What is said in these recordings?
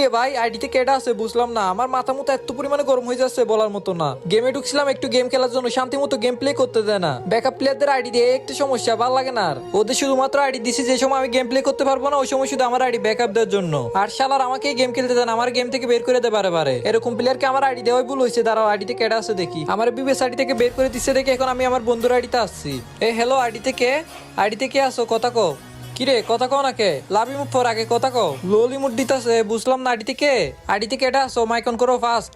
রে ভাই আইডিতে কেডা আছে বুঝলাম না। আমার মাথা মতো এত পরিমাণে গরম হয়ে যাচ্ছে বলার মতো না। গেমে ঢুকছিলাম, একটু গেম খেলার জন্য শান্তি মতো গেম প্লে করতে দেয় না। ব্যাকআপ প্লেয়ারদের আইডি দিয়ে একটু সমস্যা, ভালো লাগে না আর। ওদের শুধুমাত্র আইডি দিছি যে সময় আমি গেম প্লে করতে পারব না, ওই সময় শুধু আমার আইডি ব্যাকআপ দেওয়ার জন্য। আর শালার আমাকে গেম খেলতে দেন আমার গেম থেকে বের করে দিতে পারে পারে এরকম প্লেয়ারকে আমার আইডি দেওয়াই ভুল হয়েছে, দাঁড়াও আইডিতে কেডা আছে দেখি। আমার বিবেস আইডি থেকে বের করে দিচ্ছে দেখে এখন আমি আমার বন্ধুর আইডিতে আসছি। এ হ্যালো আইডিতে কে? আইডিতে কে আসো কথা কো কিরে, কথা কও নাকে লাভি মুখ ফর আগে কথা কও। লোলি মুড দিতাছে, বুঝলাম না আডি থেকে আডিতে কেটা আছো মাইকন করো ফাস্ট।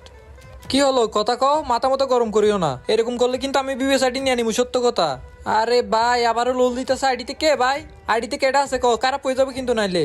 কি হলো, কথা কও? মাথা মতো গরম করিও না। এরকম করলে কিন্তু আমি বিবে সাইডি নিয়ে আনিমু, সত্য কথা। আরে ভাই, আবারও লোল দিতেছে আইডি থেকে ভাই? আইডি থেকে এটা আছে কও? খারাপ হয়ে যাবে কিন্তু নাইলে?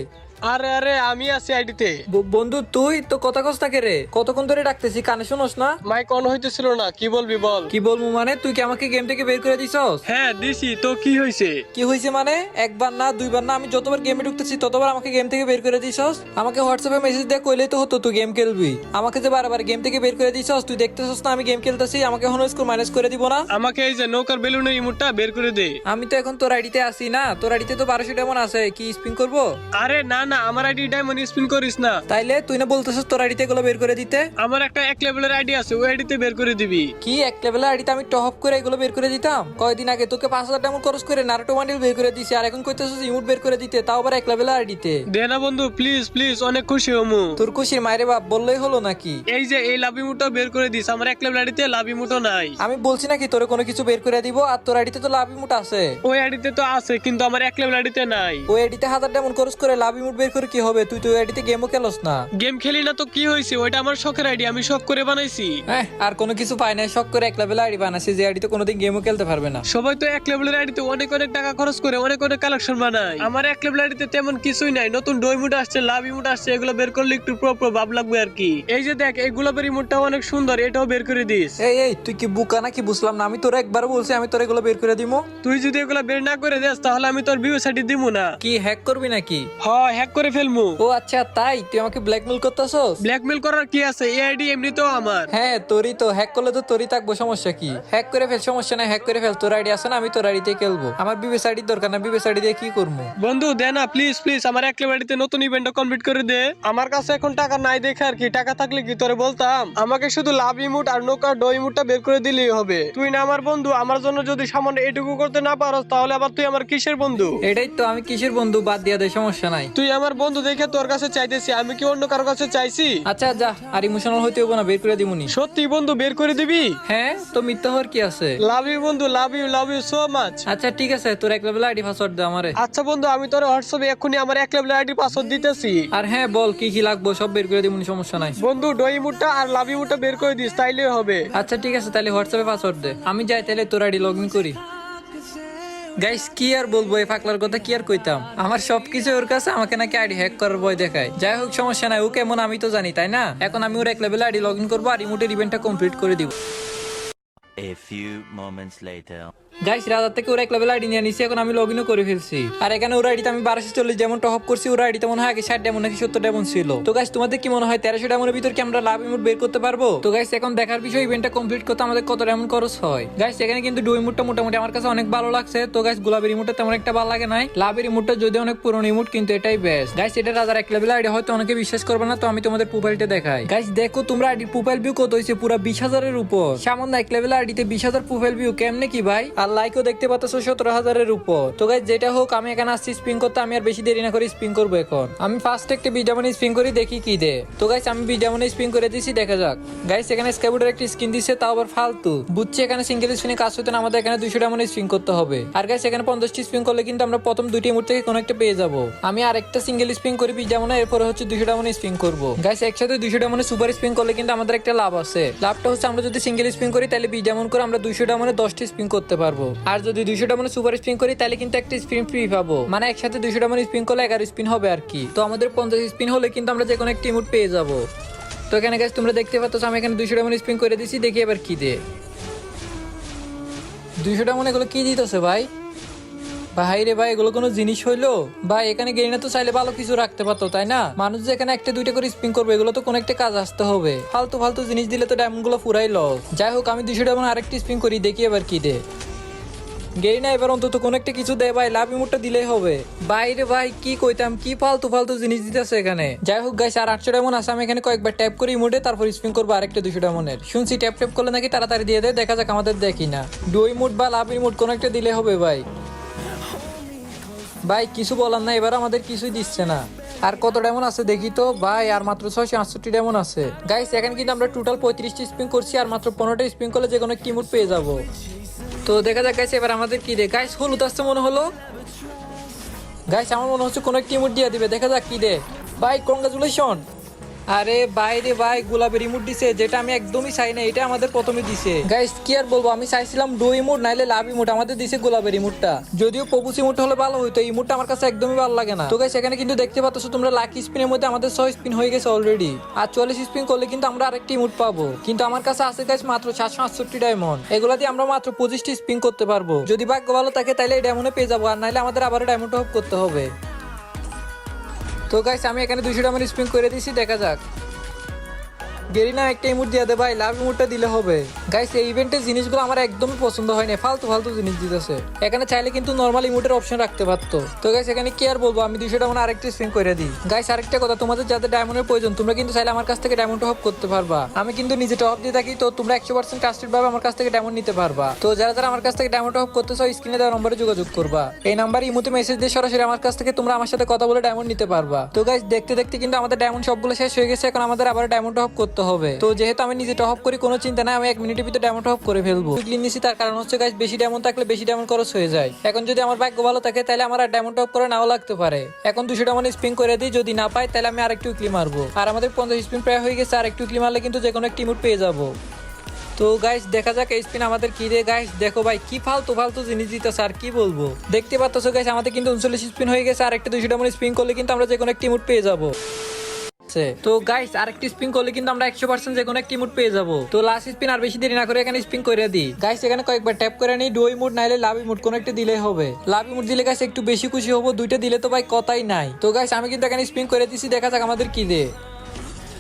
আরে আরে আমি আছি আইডিতে। বন্ধু তুই তো কথা কস থাকে রে? কতক্ষণ ধরে ডাকতেছি কানে শোনোস না? মাইক অন হইতেছিল না কি বলবি বল? কি বলব মানে তুই কি আমাকে গেম থেকে বের করে দিছস? হ্যাঁ দিছি তো কি হয়েছে কি হয়েছে মানে? একবার না দুইবার না আমি যতবার গেমে ঢুকতেছি ততবার আমাকে গেম থেকে বের করে দিছস? আমাকে হোয়াটসঅ্যাপে মেসেজ দিয়ে কইলেই তো হতো তুই গেম খেলবি। আমাকে যে বারবার গেম থেকে বের করে দিছস তুই দেখতেছস না আমি গেম খেলতেছি আমাকে হনো স্কোর মাইনাস করে দিব না? আমাকে এই যে নৌকার বেলুনের ইমোটটা বের করে দে। আমি তো এখন তোর আইডিতে আসি না তোর আইডিতে তো বারোশো ডেমন আছে কি স্পিন করব? আরে না না আমার আইডি ডায়মন্ড স্পিন করিস না তাইলে তুই না বলতেছস তোর আইডিতে এগুলো বের করে দিতে আমার একটা এক লেভেলের আইডি আছে ওই আইডিতে বের করে দিবি কি এক লেভেলের আইডিতে আমি টপ করে এগুলো বের করে দিতাম কয়দিন আগে তোকে পাঁচ হাজার খরচ করে নারুটো বান্ডিল বের করে দিছি আর এখন কইতেছস ইমোট বের করে দিতে তাও আবার এক লেভেলের আইডিতে দে না বন্ধু প্লিজ প্লিজ অনেক খুশি হমু তোর খুশির মায়েরে বাপ বললেই হলো নাকি এই যে এই লাভ ইমোটটা বের করে দিস আমার এক লেভেল আইডিতে লাভ ইমোটও নাই আমি বলছি নাকি তোরে কোনো কিছু বের করে দিব আর তোর আইডিতে তো লাভ ইমুট আছে ওই আইডিতে তো আছে কিন্তু আমার এক লেভেল আইডিতে নাই ওই আইডিতে হাজার ডেমন খরচ করে লাভ ইমুট বের করে কি হবে? তুই তো আইডিতে গেমও খেলোস না। গেম খেলি না তো কি হয়েছে? ওইটা আমার শখের আইডি আমি শখ করে বানাইছি। হ্যাঁ আর কোনো কিছু পাই নাই শখ করে এক লেভেল আইডি বানাসি যে আইডিতে কোনোদিন গেমও খেলতে পারবে না। সবাই তো এক লেভেলের আইডিতে অনেক অনেক টাকা খরচ করে অনেক অনেক কালেকশন বানায়। আমার এক লেভেল আইডিতে তেমন কিছুই নাই নতুন ডইমুট আসছে লাভ ইমুট আসছে এগুলো বের করলে একটু প্রো প্রো ভাব লাগবে আর কি। এই যে দেখ এই গোলাপের ইমুটটাও অনেক সুন্দর এটাও বের করে দিস। এই এই তুই কি বুকা নাকি? বুঝলাম না আমি তোর একবার বলছি আমি তোর এগুলো বের করে দিমু। তুই যদি এগুলো বের না করে দেস তাহলে আমি তোর ভিউ সাইডে দিব না। কি হ্যাক করবি নাকি? হ হ্যাক করে ফেলমু। ও আচ্ছা তাই? তুই আমাকে ব্ল্যাকমেল করতেছস? ব্ল্যাকমেল করার কি আছে? এই আইডি এমনিতেও আমার। হ্যাঁ তোরই তো। হ্যাক করলে তো তোরই থাকব সমস্যা কি? হ্যাক করে ফেল সমস্যা নাই হ্যাক করে ফেল। তোর আইডি আছে না আমি তোর আইডিতে খেলব। আমার বিবেস আইডির দরকার না বিবেস আইডি দিয়ে কি করব? বন্ধু দে না প্লিজ প্লিজ আমার এক লেভেলিতে নতুন ইভেন্ট কমপ্লিট করে দে। আমার কাছে এখন টাকা নাই দেখে আর কি। টাকা থাকলে কি তোরে বলতাম? আমাকে শুধু লাভ ইমুট আর নৌকা ডো ইমুটটা বের করে দিলেই হবে। তুই না আমার বন্ধু আমার জন্য যদি সামান্য এটুকু করতে না পারস তাহলে আবার তুই আমার কিসের বন্ধু? এটাই তো আমি কিসের বন্ধু? বাদ দিয়া দে সমস্যা নাই। তুই আমার বন্ধু দেখে তোর কাছে চাইতেছি আমি কি অন্য কারও কাছে চাইছি? আচ্ছা যা আর ইমোশনাল হইতে হবে না বের করে দিমুনি। সত্যি বন্ধু বের করে দিবি? হ্যাঁ তো মিথ্যা হওয়ার কি আছে? লাভ ইউ বন্ধু love you love you so much আচ্ছা ঠিক আছে তোর এক লেভেল আইডি পাসওয়ার্ড দে আমারে। আচ্ছা বন্ধু আমি তোর হোয়াটসঅ্যাপে এক্ষুনি আমার এক লেভেল আইডি পাসওয়ার্ড দিতেছি। আর হ্যাঁ বল কি কি লাগবে সব বের করে দিমুনি সমস্যা নাই। বন্ধু ডই মুটটা আর লাভ ইউ মুটটা বের করে দিস তাইলে হবে। আচ্ছা ঠিক আছে তাহলে হোয়াটসঅ্যাপে পাসওয়ার্ড দে। আমি যাই তাহলে তোর আইডি লগ ইন করি। গাইস কি আর বলব, এই ফাকলার কথা কি আর কইতাম? আমার সবকিছু ওর কাছে, আমাকে নাকি আইডি হ্যাক করার ভয় দেখায়। যাই হোক, সমস্যা নাই, ও কেমন আমি তো জানি, তাই না? এখন আমি ওর এক লেভেলে আইডি লগ ইন করব আর রিমোটের ইভেন্টটা কমপ্লিট করে দিব। A few moments later. Guys রাজার থেকে ওর এক লেভেল আইডি নিয়ে নিছি, এখন আমি লগ ইনও করে ফেলছি। আর এখানে ওর আইডিতে আমি বারোশো চল্লিশ যেমন টপ করছি, ওর আইডিতে মনে হয় আগে ষাট ডেমন নাকি সত্তর ডেমন ছিল। তো গাইস তোমাদের কি মনে হয় তেরোশো ডেমনের ভিতর কি আমরা লাভ ইমোট বের করতে পারব? তো গাইস এখন দেখার বিষয় ইভেন্টটা কমপ্লিট করতে আমাদের কত ডেমন খরচ হয়? গাইস এখানে কিন্তু ডু ইমোটটা মোটামুটি আমার কাছে অনেক ভালো লাগছে। তো গাইস গোলাপের ইমোটটা তেমন একটা ভালো লাগে নাই। লাভের ইমোটটা যদি অনেক পুরনো ইমোট কিন্তু এটাই বেস্ট গাইস এটা রাজার এক লেভেল আইডি হয়তো অনেকে বিশ্বাস করবে না, তো আমি তোমাদের প্রোফাইলটা দেখাই। গাইস দেখো তোমরা আইডি প্রোফাইল ভিউ কত হয়েছে? পুরো বিশ হাজারের উপর। সামান্য এক লেভেল আইডিতে বিশ হাজার প্রোফাইল ভিউ কেমনে কি ভাই? আর লাইকও দেখতে পাচ্ছ সতেরো হাজারের উপর। তো গাইস যেটা হোক, আমি এখানে আসছি স্পিন করতে, আমি আর বেশি দেরি না করে স্পিন করব এখন। আমি ফার্স্ট একটা বিজামনি স্পিন করি, দেখি কি দে তো গাইস আমি বিজামনি স্পিন করে দিছি, দেখা যাক। গাইস এখানে স্কেবুডের একটা স্কিন দিচ্ছে তাও আবার ফালতু। বুঝছি এখানে সিঙ্গেল স্পিনে কাজ হতে না, আমাদের এখানে দুইশো ডামনি স্পিন করতে হবে। আর গাইস এখানে পঞ্চাশটি স্পিন করলে কিন্তু আমরা প্রথম দুইটি মুহূর্তে থেকে কোনো একটা পেয়ে যাব। আমি আরেকটা সিঙ্গেল স্পিন করি বিজামনা এরপরে হচ্ছে দুইশো ডামনি স্পিন করব। গাইস একসাথে দুইশো ডামনে সুপার স্পিন করলে কিন্তু আমাদের একটা লাভ আছে। লাভটা হচ্ছে আমরা যদি সিঙ্গেল স্পিন করি, তাহলে বিজামন করে আমরা দুইশো ডামনে দশটি স্পিন করতে পারব। আর যদি দুইশো ডামনে সুপার স্পিন করি, তাহলে কিন্তু একটা স্পিন ফ্রি পাবো। মানে একসাথে দুইশো ডামনে স্পিন করলে এগারো স্পিন হবে আর কি। তো আমাদের পঞ্চাশ স্পিন হলে কিন্তু আমরা যে কোনো একটি মুড পেয়ে যাব। তো এখানে গাছ তোমরা দেখতে পাচ্ছ, আমি এখানে দুইশো ডামন স্পিন করে দিছি, দেখি এবার কি দে দুইশো ডামন এগুলো কি দিতেছে ভাই? ভাই রে ভাই, এগুলো কোনো জিনিস হইল? ভাই, এখানে গেরিনা তো চাইলে ভালো কিছু রাখতে পারতো, তাই না? মানুষ যে এখানে একটা দুইটা করে স্পিন করবে, এগুলো তো কোনো একটা কাজ আসতে হবে। ফালতু ফালতু জিনিস দিলে তো ডায়মন্ডগুলো পুরাই লস। যাই হোক, আমি দুইশো ডায়মন্ড আরেকটি স্পিন করি, দেখি এবার কি দে। গেরিনা এবার অন্তত কোনো একটা কিছু দে ভাই, লাভ ইমোটটা দিলেই হবে। বাইরে ভাই, কি কইতাম, কি ফালতু ফালতু জিনিস দিতেছে এখানে? যাই হোক গাইস আর আটশো ডায়মন্ড আছে, আমি এখানে কয়েকবার ট্যাপ করি ইমোটে, তারপর স্পিন করব আরেকটা দুশো ডায়মন্ডের। শুনছি ট্যাপ ট্যাপ করলে নাকি তাড়াতাড়ি দিয়ে দেয়, দেখা যাক আমাদের দেখি না ডু ইমোট বা লাভ ইমোট কোনো একটা দিলে হবে ভাই। ভাই, কিছু বলার না এবার আমাদের কিছুই দিচ্ছে না। আর কত ডেমন আছে দেখি তো? ভাই, আর মাত্র ছয়শো আটষট্টি ডেমন আছে। গাইস এখানে কিন্তু আমরা টোটাল পঁয়ত্রিশটি স্পিন করছি আর মাত্র পনেরোটা স্পিন করলে যে কোনো কিমুট পেয়ে যাব। তো দেখা যাক গাইস এবার আমাদের কি দে গাইস হলুদ আসছে মনে হলো? গাইস আমার মনে হচ্ছে কোনো কিমুট দিয়ে দিবে। দেখা যাক কি দে ভাই কংগ্রাচুলেশন আরে বাইরে ভাই, গোলাপের ইমুট দিছে, যেটা আমি একদমই চাই না এটা আমাদের প্রথমে দিছে। গাইস কি আর বলব, আমি চাইছিলাম ডো ইমুট, নাইলে লাভ ইমুট, আমাদের দিছে গোলাপের ইমুটটা। যদিও পপুস ইমুট হলে ভালো হইতো ইমুটটা আমার কাছে একদমই ভালো লাগে না। তো গাইস এখানে কিন্তু দেখতে পাচ্ছ তোমরা লাকি স্পিনের মধ্যে আমাদের ছয় স্পিন হয়ে গেছে অলরেডি আর চল্লিশ স্পিন করলে কিন্তু আমরা আরেকটি ইমুট পাবো। কিন্তু আমার কাছে আছে গাইস মাত্র সাতশো আটষট্টি ডায়মন্ড এগুলা দিয়ে আমরা মাত্র পঁচিশটি স্পিন করতে পারব। যদি ভাগ্য ভালো থাকে তাহলে এই ডায়মন্ডে পেয়ে যাব। আর নাইলে আমাদের আবার ডায়মন্ড হপ করতে হবে। তো গাইস আমি এখানে দুশো টাকা স্পিন করে দিয়েছি দেখা যাক। গেরিনা, একটা ইমোট দিয়ে দে ভাই, লাভ ইমোটটা দিলে হবে। গাইস এই ইভেন্টের জিনিসগুলো আমার একদমই পছন্দ হয় না ফালতু ফালতু জিনিস দিতেছে। এখানে চাইলে কিন্তু নর্মাল ইমোটের অপশন রাখতে পারতো। তো গাইস এখানে কি আর বলব, আমি দুইশো ডায়মন্ড আরেকটা স্পিন করে দিই। গাইস আরেকটা কথা, তোমাদের যাদের ডায়মন্ডের প্রয়োজন, তোমরা কিন্তু চাইলে আমার কাছ থেকে ডায়মন্ড টপ করতে পারবা। আমি কিন্তু নিজে টপ দিয়ে থাকি, তো তোমরা একশো পার্সেন্ট ট্রাস্টেড ভাবে আমার কাছ থেকে ডায়মন্ড নিতে পারবা। তো যারা যারা আমার কাছ থেকে ডায়মন্ড টপ করতে চাও স্ক্রিনে দেওয়া নম্বরে যোগাযোগ করবা। এই নাম্বারে ইমোতে মেসেজ দিয়ে সরাসরি আমার কাছ থেকে তোমরা আমার সাথে কথা বলে ডায়মন্ড নিতে পারবা। তো গাইস দেখতে দেখতে কিন্তু আমাদের ডায়মন্ড সবগুলো শেষ হয়ে গেছে, এখন আমাদের আবার ডায়মন্ড টপ করতে হবে। তো যেহেতু আমি নিজে টপ করি কোনো চিন্তা নাই আমি এক মিনিটের ভিতরে ডায়মন্ড টপ করে ফেলব। ক্লিন নিছি তার কারণ হচ্ছে গাইস বেশি ডায়মন্ড থাকলে বেশি ডায়মন্ড খরচ হয়ে যায়। এখন যদি আমার ভাগ্য ভালো থাকে তাহলে আমার আর ডায়মন্ড টপ করে নাও লাগতে পারে। এখন দুশো ডায়মন্ড স্পিন করে দিই যদি না পাই তাহলে আমি আরেকটু উইকলি মারবো। আর আমাদের পঞ্চাশ স্পিন প্রায় হয়ে গেছে আর একটু উইকলি মারলে কিন্তু যে কোনো একটি মুড পেয়ে যাব। তো গাইস দেখা যাক এই স্পিন আমাদের কি রে গাইস দেখো ভাই কি ফালতু ফালতু জিনিস দিতেছে আর কি বলব? দেখতে পাচ্ছ গাইস আমাদের কিন্তু উনচল্লিশ স্পিন হয়ে গেছে আর একটা দুশো ডায়মন্ড স্পিন করলে কিন্তু আমরা যে কোনো একটি মুড পেয়ে যাব। আছে। তো গাইস আরেকটি স্পিন করলে কিন্তু আমরা একশো পার্সেন্ট যে কোনো একটি মুড পেয়ে যাব। তো লাস্ট স্পিন আর বেশি দেরি না করে এখানে স্পিন করে দিই। গাইস এখানে কয়েকবার ট্যাপ করে নিই ডুই মুড নাইলে লাভি মুড কোনো একটা দিলেই হবে। লাভি মুড দিলে গাইস একটু বেশি খুশি হব, দুইটা দিলে তো ভাই কথাই নাই। তো গাইস আমি কিন্তু এখানে স্পিন করে দিছি, দেখা যাক আমাদের কি দে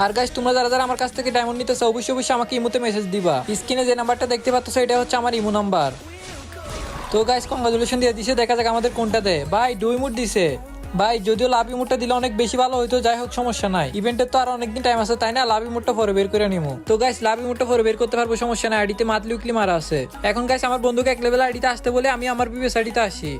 আর গাইস তোমরা যারা যারা আমার কাছ থেকে ডায়মন্ড নিতে চাও অবশ্যই অবশ্যই আমাকে ইমোতে মেসেজ দিবা। স্ক্রিনে যে নাম্বারটা দেখতে পাচ্ছ এটা হচ্ছে আমার ইমো নাম্বার তো গাইস কংগ্রাচুলেশন দিয়ে দিছে, দেখা যাক আমাদের কোনটা দেয়। ভাই, দুই মুড দিছে। ভাই, যদিও লাভ ইমোটটা দিলে অনেক বেশি ভালো হইতো, যাই হোক, সমস্যা নাই। ইভেন্টের তো আর অনেকদিন টাইম আছে, তাই না? লাভ ইমোটটা পরে বের করে নিবো তো গাইস লাভ ইমোটটা পরে বের করতে পারব, সমস্যা নাই। আইডিতে মাতলি উকলি মারা আছে। এখন গাইস আমার বন্ধুকে এক লেভেল আইডিতে আসতে বলে আমি আমার বিবেস আইডিতে আসি।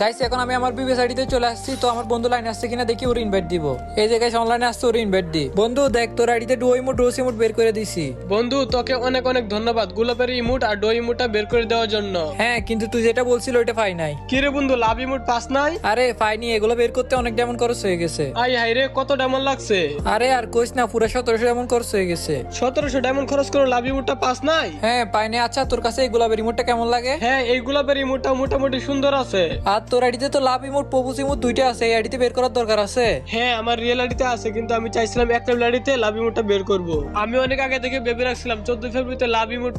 গাইস এখন আমি আমার বিবেস আইডিতে চলে আসছি তো আমার বন্ধু লাইনে আসছে কিনা দেখি ওর ইনভাইট দিব। এই যে গাইস অনলাইনে আসছে ওর ইনভাইট দি। বন্ধু দেখ তোর আইডিতে ডু ইমোট ডোস ইমোট বের করে দিছি। বন্ধু তোকে অনেক অনেক ধন্যবাদ গোলাপের ইমুট আর ডো ইমুটটা বের করে দেওয়ার জন্য। হ্যাঁ কিন্তু তুই যেটা বলছিল ওইটা পাই নাই। কিরে বন্ধু লাভ ইমুট পাস নাই? আরে পাইনি এগুলো বের করতে অনেক ডায়মন্ড খরচ হয়ে গেছে। আই হাই রে কত ডায়মন্ড লাগছে। আরে আর কইস না পুরো সতেরোশো ডায়মন্ড খরচ হয়ে গেছে। সতেরোশো ডায়মন্ড খরচ করে লাভ ইমুটটা পাস নাই? হ্যাঁ পাইনি আচ্ছা তোর কাছে এই গোলাপের রিমোটটা কেমন লাগে? হ্যাঁ এই গোলাপের ইমুটটা মোটামুটি সুন্দর আছে। আর তোর আইডিতে তো লাভ ইমোট পপুস ইমোট দুইটা আছে এই আইডিতে বের করার দরকার আছে? হ্যাঁ আমার রিয়েল আইডিতে আছে কিন্তু আমি চাইছিলাম একটা আইডিতে লাভ ইমোটটা বের করব। আমি অনেক আগে থেকে ভেবে রাখছিলাম চোদ্দ ফেব্রুয়ারিতে লাভ ইমোট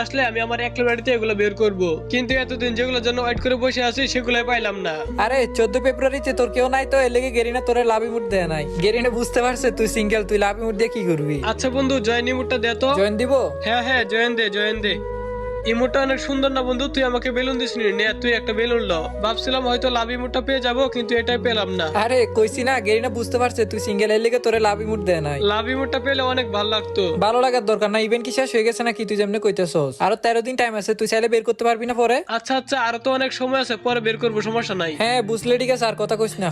আসলে আমি আমার একটা আইডিতে এগুলো বের করব। কিন্তু এতদিন যেগুলোর জন্য ওয়েট করে বসে আছি সেগুলো পাইলাম না। আরে চোদ্দ ফেব্রুয়ারিতে তোর কেউ নাই তো এর লেগে গেরিনা তোরে লাভ ইমোট দেয় নাই। গেরিনা বুঝতে পারছে তুই সিঙ্গেল তুই লাভ ইমোট দিয়ে কি করবি? আচ্ছা বন্ধু জয়েন ইমোটটা দে তো। জয়েন দিব? হ্যাঁ হ্যাঁ জয়েন দে জয়েন দে। ইমোটটা অনেক সুন্দর না বন্ধু? তুই আমাকে বেলুন দিস নি। নে তুই একটা বেলুন ল। ভাবছিলাম হয়তো লাভ ইমোটটা পেয়ে যাব কিন্তু এটাই পেলাম না। আরে কইছি না গেরিনা বুঝতে পারছে তুই সিঙ্গেল এর লেগে তোরে লাভ ইমোট দেয় নাই। লাভ ইমোটটা পেলে অনেক ভালো লাগতো। ভালো লাগার দরকার না ইভেন্ট কি শেষ হয়ে গেছে নাকি তুই যেমনি কইতেছস? আরও তেরো দিন টাইম আছে তুই চাইলে বের করতে পারবি না পরে? আচ্ছা আচ্ছা আরও তো অনেক সময় আছে পরে বের করব সমস্যা নাই। হ্যাঁ বুঝলে ঠিক আছে আর কথা কইস না।